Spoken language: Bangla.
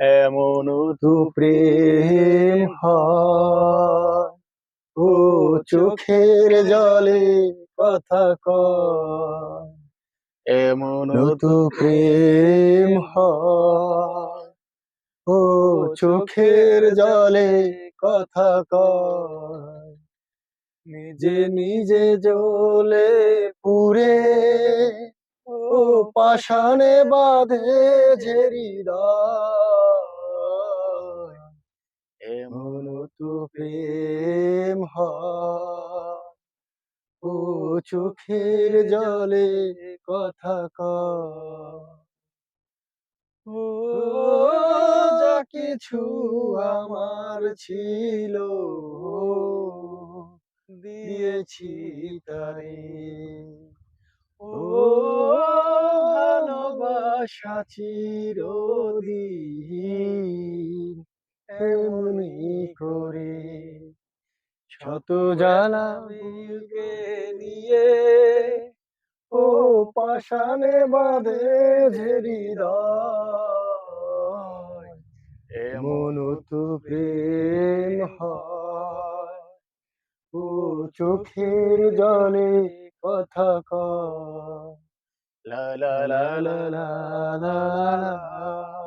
এমন প্রেম ও চোখের জলে কথা কয়। এমন তু প্রেম ও চোখের জলে কথা কয়। নিজে নিজে জ্বলে পুরে পাষাণে বাঁধে হৃদয়। এমন তু প্রেম হয়। ও চোখের জলে কথা ও যা কিছু আমার ছিল, দিয়েছি তারে ও ভালোবাসা চিরদিন এমনি করে শত জ্বালা মিলকে নিয়ে ও পাষাণে বাঁধে হৃদয় এমন তো প্রেম হয়, ও চোখের জলে কথা কয়। la la la la la la